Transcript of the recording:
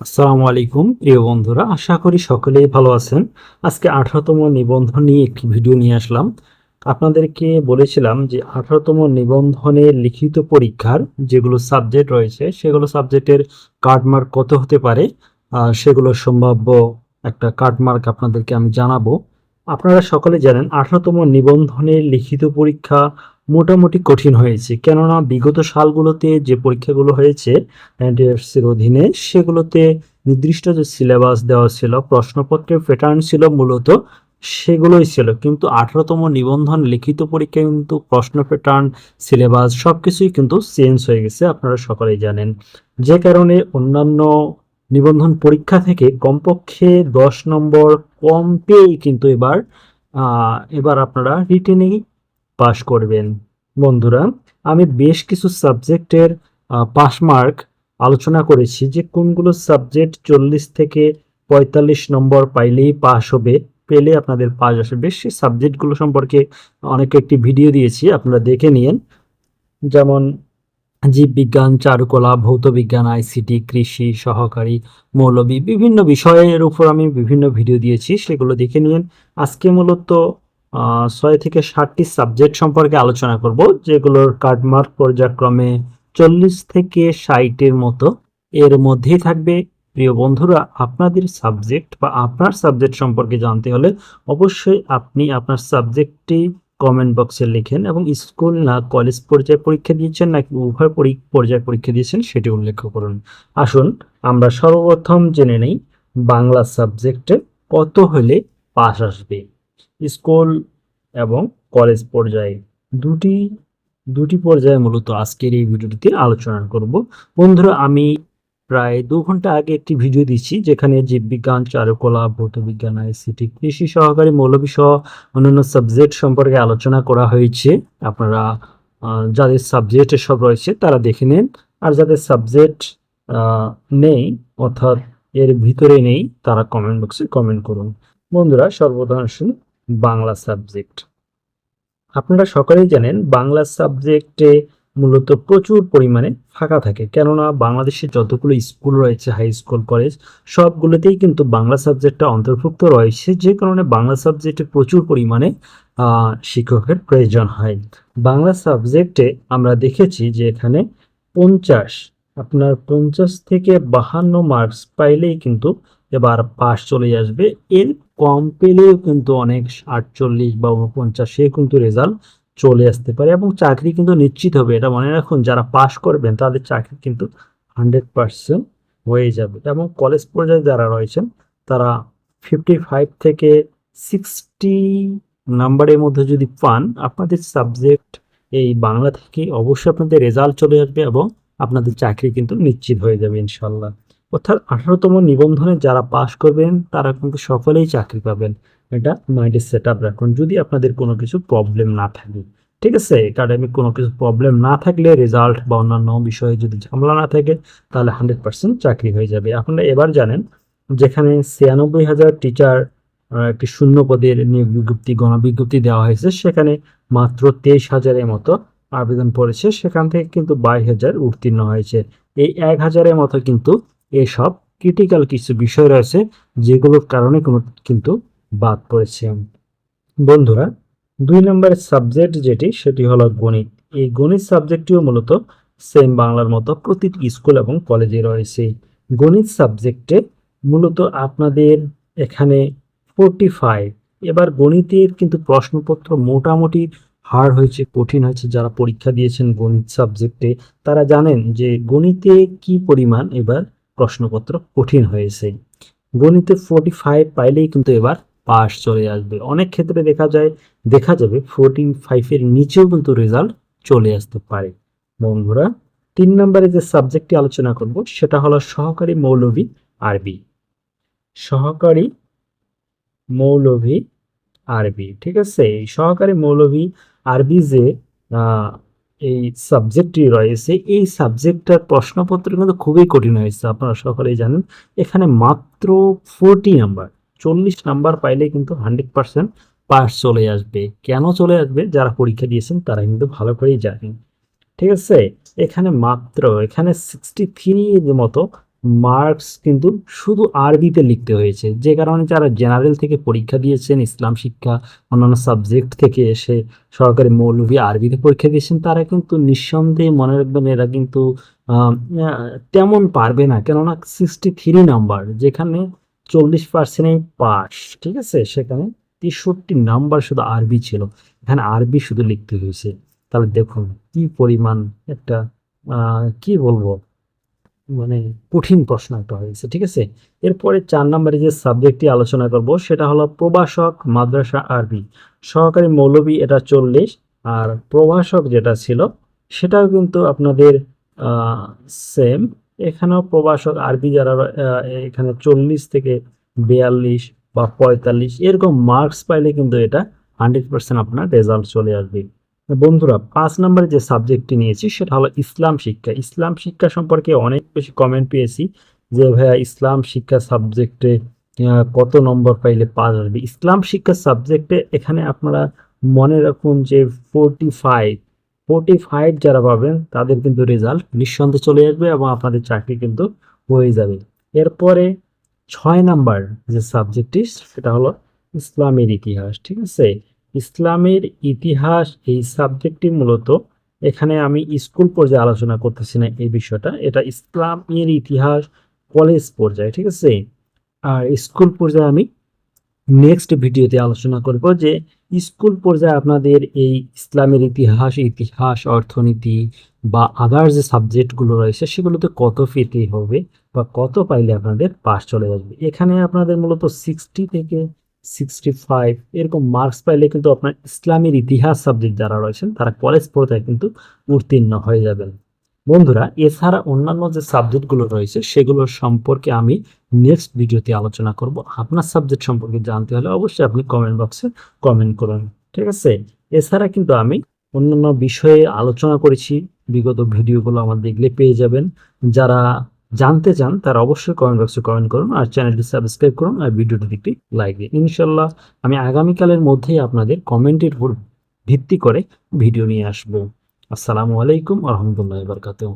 আসসালামু আলাইকুম, প্রিয় বন্ধুরা। আশা করি সকলেই ভালো আছেন। আজকে আঠারোতম নিবন্ধন একটি ভিডিও নিয়ে আসলাম। আপনাদেরকে বলেছিলাম যে আঠারোতম নিবন্ধনের লিখিত পরীক্ষার যেগুলো সাবজেক্ট রয়েছে, সেগুলো সাবজেক্টের কার্ডমার্ক কত হতে পারে সেগুলো সম্ভাব্য একটা কার্ডমার্ক আপনাদেরকে আমি জানাব। আপনারা সকলে জানেন, আঠারোতম নিবন্ধনের লিখিত পরীক্ষা মোটামুটি কঠিন হয়েছে। কেননা বিগত সালগুলোতে যে পরীক্ষাগুলো হয়েছে এনটিএফসির অধীনে, সেগুলোতে নির্দিষ্ট যে সিলেবাস দেওয়া ছিল, প্রশ্নপত্রের প্যাটার্ন ছিল মূলত সেগুলোই ছিল। কিন্তু আঠারোতম নিবন্ধন লিখিত পরীক্ষায় কিন্তু প্রশ্ন প্যাটার্ন সিলেবাস সবকিছুই কিন্তু চেঞ্জ হয়ে গেছে, আপনারা সকলেই জানেন। যে কারণে অন্যান্য নিবন্ধন পরীক্ষা থেকে কমপক্ষে দশ নম্বর কম পেয়েই কিন্তু এবার এবার আপনারা রিটেনেই পাশ করবেন। বন্ধুরা, আমি বেশ কিছু সাবজেক্টের পাস মার্ক আলোচনা করেছি যে কোনগুলো সাবজেক্ট চল্লিশ থেকে পঁয়তাল্লিশ নম্বর পাইলেই পাশ হবে, পেলে আপনাদের পাস আসবে। সেই সাবজেক্টগুলো সম্পর্কে অনেক একটি ভিডিও দিয়েছি, আপনারা দেখে নিন। যেমন, জীববিজ্ঞান, চারুকলা ভৌত বিজ্ঞান আইসিটি, কৃষি, সহকারী, মৌলবী, বিভিন্ন বিষয়ের উপর আমি বিভিন্ন ভিডিও দিয়েছি, সেগুলো দেখে নিন। আজকে মূলত ছয় থেকে ষাটটি সাবজেক্ট সম্পর্কে আলোচনা করব, যেগুলোর কার্ডমার্ক পর্যায়ক্রমে চল্লিশ থেকে ষাটের মতো। এর মধ্যেই থাকবে, প্রিয় বন্ধুরা, আপনাদের সাবজেক্ট বা আপনার সাবজেক্ট সম্পর্কে জানতে হলে অবশ্যই আপনি আপনার সাবজেক্টটি কমেন্ট বক্সে লিখেন এবং স্কুল না কলেজ পর্যায়ে পরীক্ষা দিয়েছেন নাকি উভয় পরি- পর্যায়ে পরীক্ষা দিয়েছেন সেটি উল্লেখ করুন। আসুন, আমরা সর্বপ্রথম জেনে নেই বাংলা সাবজেক্টে কত হলে পাস আসবে। স্কুল এবং কলেজ পর্যায়ে। দুটি দুটি পর্যায়ে মূলত আজকের এই ভিডিওটিতে আলোচনা করব। বন্ধুরা, আমি প্রায় দু ঘণ্টা আগে একটি ভিডিও দিচ্ছি যেখানে জীববিজ্ঞান চারুকলা ভৌতবিজ্ঞান আইসিটি কৃষি সহকারী, মৌলবী সহ অন্যান্য সাবজেক্ট সম্পর্কে আলোচনা করা হয়েছে। আপনারা যাদের সাবজেক্ট সব রয়েছে, তারা দেখে নেন। আর যাদের সাবজেক্ট নেই, অর্থাৎ এর ভিতরে নেই, তারা কমেন্ট বক্সে কমেন্ট করুন। বন্ধুরা সর্বপ্রথম আসুন। বাংলা সাবজেক্ট আপনারা সকলেই জানেন বাংলা সাবজেক্টে মূলত প্রচুর পরিমাণে ফাঁকা থাকে। কেননা বাংলাদেশে যতগুলো স্কুল রয়েছে হাই স্কুল কলেজ সবগুলোতেই কিন্তু বাংলা সাবজেক্টটা অন্তর্ভুক্ত রয়েছে। যে কারণে বাংলা সাবজেক্টে প্রচুর পরিমাণে শিক্ষকের প্রয়োজন হয়। বাংলা সাবজেক্টে আমরা দেখেছি যে এখানে পঞ্চাশ, আপনার পঞ্চাশ থেকে বাহান্ন মার্কস পাইলেই কিন্তু এবার পাস চলে আসবে এর কম পেলেও কিন্তু অনেক আটচল্লিশ বা উনপঞ্চাশে কিন্তু রেজাল্ট চলে আসতে পারে এবং চাকরি কিন্তু নিশ্চিত হবে। এটা মনে রাখুন, যারা পাস করবেন তাদের চাকরি কিন্তু হান্ড্রেড পার্সেন্ট হয়ে যাবে এবং কলেজ পর্যায়ে যারা রয়েছেন তারা ফিফটি ফাইভ থেকে সিক্সটি নাম্বারের মধ্যে যদি পান, আপনাদের সাবজেক্ট এই বাংলা থেকে অবশ্যই আপনাদের রেজাল্ট চলে আসবে এবং আপনাদের চাকরি কিন্তু নিশ্চিত হয়ে যাবে ইনশাল্লাহ। অর্থাৎ আঠারোতম নিবন্ধনে যারা পাস করবেন, তারা কিন্তু সকলেই চাকরি পাবেন। এটা মাইন্ডে সেট আপ রাখুন। যদি আপনাদের কোনো কিছু প্রবলেম না থাকে, ঠিক আছে? একাডেমিক কোনো কিছু প্রবলেম না থাকলে রেজাল্ট বা অন্যান্য বিষয়ে যদি ঝামেলা না থাকে, তাহলে হান্ড্রেড পার্সেন্ট চাকরি হয়ে যাবে। আপনারা এবার জানেন, যেখানে ছিয়ানব্বই হাজার টিচার একটি শূন্য পদের নিয়োগ বিজ্ঞপ্তি, গণবিজ্ঞপ্তি দেওয়া হয়েছে, সেখানে মাত্র তেইশ হাজারের মতো আবেদন পড়েছে। সেখান থেকে কিন্তু বাইশ হাজার উত্তীর্ণ হয়েছে। এই এক হাজারের মতো কিন্তু এসব ক্রিটিক্যাল কিছু বিষয় রয়েছে যেগুলোর কারণে কোনো কিন্তু বাদ পড়েছে। বন্ধুরা, দুই নম্বরের সাবজেক্ট যেটি, সেটি হলো গণিত। এই গণিত সাবজেক্টটিও মূলত সেম বাংলার মতো প্রতিটি স্কুল এবং কলেজে রয়েছে। গণিত সাবজেক্টে মূলত আপনাদের এখানে ফোরটি ফাইভ এবার গণিতের কিন্তু প্রশ্নপত্র মোটামুটি হার্ড হয়েছে, কঠিন হয়েছে। যারা পরীক্ষা দিয়েছেন গণিত সাবজেক্টে তারা জানেন যে গণিতে কি পরিমাণ এবার প্রশ্নপত্র কঠিন হয়েছে। গণিতে ফোর্টি ফাইভ পাইলেই কিন্তু এবার পাস চলে আসবে। অনেক ক্ষেত্রে দেখা যায়, দেখা যাবে ফোর্টি ফাইভের নিচেও কিন্তু রেজাল্ট চলে আসতে পারে। বন্ধুরা, তিন নম্বরে যে সাবজেক্টটি আলোচনা করব, সেটা হলো সহকারী মৌলভী আরবি। সহকারী মৌলভী আরবি, ঠিক আছে? এই সহকারী মৌলভী আরবি যে এই সাবজেক্টটি রয়েছে। এই সাবজেক্টটার প্রশ্নপত্র কিন্তু খুবই কঠিন হয়েছে, আপনারা সকলেই জানেন। এখানে মাত্র ফোরটি নাম্বার চল্লিশ নাম্বার পাইলে কিন্তু হান্ড্রেড পার্সেন্ট পাস চলে আসবে। কেন চলে আসবে? যারা পরীক্ষা দিয়েছেন, তারা কিন্তু ভালো করেই জানেন। ঠিক আছে? এখানে মাত্র, এখানে সিক্সটি থ্রি মতো মার্কস কিন্তু শুধু আরবিতে লিখতে হয়েছে। যে কারণে যারা জেনারেল থেকে পরীক্ষা দিয়েছেন, ইসলাম শিক্ষা, অন্যান্য সাবজেক্ট থেকে এসে সরকারি মৌলভী আরবিতে পরীক্ষা দিয়েছেন, তারা কিন্তু নিঃসন্দেহে মনে রাখবেন এরা কিন্তু তেমন পারবে না। কেননা সিক্সটি থ্রি নাম্বার, যেখানে চল্লিশ পার্সেন্ট পাস ঠিক আছে? সেখানে তেষট্টি নাম্বার শুধু আরবি ছিল। এখানে আরবি শুধু লিখতে হয়েছে। তাহলে দেখুন কি পরিমাণ একটা কি বলব? মানে কঠিন প্রশ্ন একটা হয়েছে, ঠিক আছে? এরপরে চার নম্বরে যে সাবজেক্টটি আলোচনা করব, সেটা হলো প্রভাষক, মাদ্রাসা, আরবি। সহকারী মৌলবী এটা চল্লিশ, আর প্রভাষক যেটা ছিল, সেটাও কিন্তু আপনাদের সেম এখানেও প্রভাষক, আরবি যারা এখানে চল্লিশ থেকে বিয়াল্লিশ বা পঁয়তাল্লিশ, এরকম মার্কস পাইলে কিন্তু এটা হান্ড্রেড পার্সেন্ট আপনার রেজাল্ট চলে আসবে। বন্ধুরা, পাঁচ নম্বরে যে সাবজেক্টটি নিয়েছি সেটা হলো ইসলাম শিক্ষা। ইসলাম শিক্ষা সম্পর্কে অনেক বেশি কমেন্ট পেয়েছি যে, ভাইয়া, ইসলাম শিক্ষা সাবজেক্টে কত নম্বর পাইলে পাস আসবে ইসলাম শিক্ষা সাবজেক্টে এখানে আপনারা মনে রাখুন যে ফোরটি ফাইভ ফোরটি ফাইভ যারা পাবেন, তাদের কিন্তু রেজাল্ট নিঃসন্দেহে চলে আসবে এবং আপনাদের চাকরি কিন্তু হয়ে যাবে। এরপরে ছয় নাম্বার যে সাবজেক্টটি সেটা হলো ইসলামের ইতিহাস, ঠিক আছে? ইসলামের ইতিহাস এই সাবজেক্টটি মূলত এখানে আমি স্কুল পর্যায়ে আলোচনা করতেছি না এই বিষয়টা। এটা ইসলামের ইতিহাস কলেজ পর্যায়ে, ঠিক আছে? আর স্কুল পর্যায়ে আমি নেক্সট ভিডিওতে আলোচনা করব যে স্কুল পর্যায়ে আপনাদের এই ইসলামের ইতিহাস ইতিহাস, অর্থনীতি বা আদার যে সাবজেক্টগুলো রয়েছে সেগুলোতে কত পেতে হবে বা কত পাইলে আপনাদের পাস চলে আসবে। এখানে আপনাদের মূলত সিক্সটি থেকে সিক্সটি ফাইভ এরকম মার্কস পাইলে কিন্তু আপনার ইসলামের ইতিহাস সাবজেক্ট যারা রয়েছেন, তারা কলেজ পর্যায়ে কিন্তু উত্তীর্ণ হয়ে যাবেন। বন্ধুরা, এছাড়া অন্যান্য যে সাবজেক্টগুলো রয়েছে সেগুলোর সম্পর্কে আমি নেক্সট ভিডিওতে আলোচনা করব। আপনার সাবজেক্ট সম্পর্কে জানতে হলে অবশ্যই আপনি কমেন্ট বক্সে কমেন্ট করুন, ঠিক আছে? এছাড়া কিন্তু আমি অন্যান্য বিষয়ে আলোচনা করেছি, বিগত ভিডিওগুলো আমার দেখলে পেয়ে যাবেন। যারা জানতে চান, তারা অবশ্যই কমেন্ট বক্সে কমেন্ট করুন আর চ্যানেলটি সাবস্ক্রাইব করুন আর ভিডিওটি একটি লাইক দিন। ইনশাল্লাহ আমি আগামীকালের মধ্যেই আপনাদের কমেন্টের উপর ভিত্তি করে ভিডিও নিয়ে আসব। আসসালামু আলাইকুম আহমদুল্লাহ বারকাতুহ।